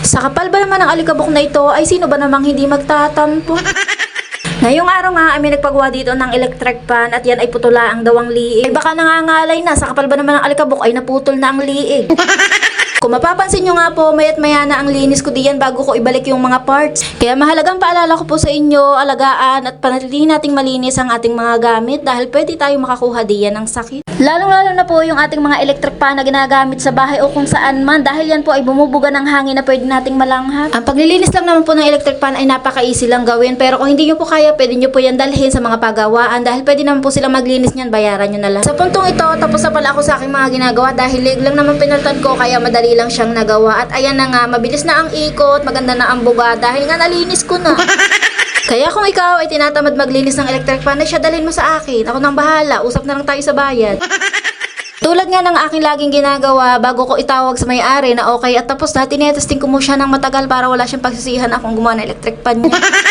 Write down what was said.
Sa kapal ba naman ng alikabok na ito, ay sino ba namang hindi magtatampo? Ngayong araw nga, ay may nagpagawa dito ng electric pan at yan ay putula ang dawang liig. Ay baka nangangalay na, sa kapal ba naman ng alikabok ay naputol na ang liig. Kung mapapansin nyo nga po, mayat maya na ang linis ko diyan bago ko ibalik yung mga parts. Kaya mahalagang paalala ko po sa inyo, alagaan at panatilihin nating malinis ang ating mga gamit dahil pwede tayo makakuha diyan ng sakit. Lalong-lalo na po yung ating mga electric pan na ginagamit sa bahay o kung saan man dahil yan po ay bumubuga ng hangin na pwede nating malanghap. Ang paglilinis lang naman po ng electric pan ay napaka-easy lang gawin pero kung hindi nyo po kaya, pwede nyo po yan dalhin sa mga pagawaan dahil pwede naman po silang maglinis niyan, bayaran nyo na lang. Sa puntong ito, tapos na pala ako sa aking mga ginagawa dahil lig lang naman pinaltan ko kaya madali lang siyang nagawa at ayan na nga, mabilis na ang ikot, maganda na ang buga dahil nga nalinis ko na. Kaya kung ikaw ay tinatamad maglinis ng electric ay siya dalhin mo sa akin. Ako nang bahala, usap na lang tayo sa bayad. Tulad nga ng aking laging ginagawa bago ko itawag sa may-ari na okay at tapos na, tinetesting ko mo siya ng matagal para wala siyang pagsisihan akong gumawa ng electric pan niya.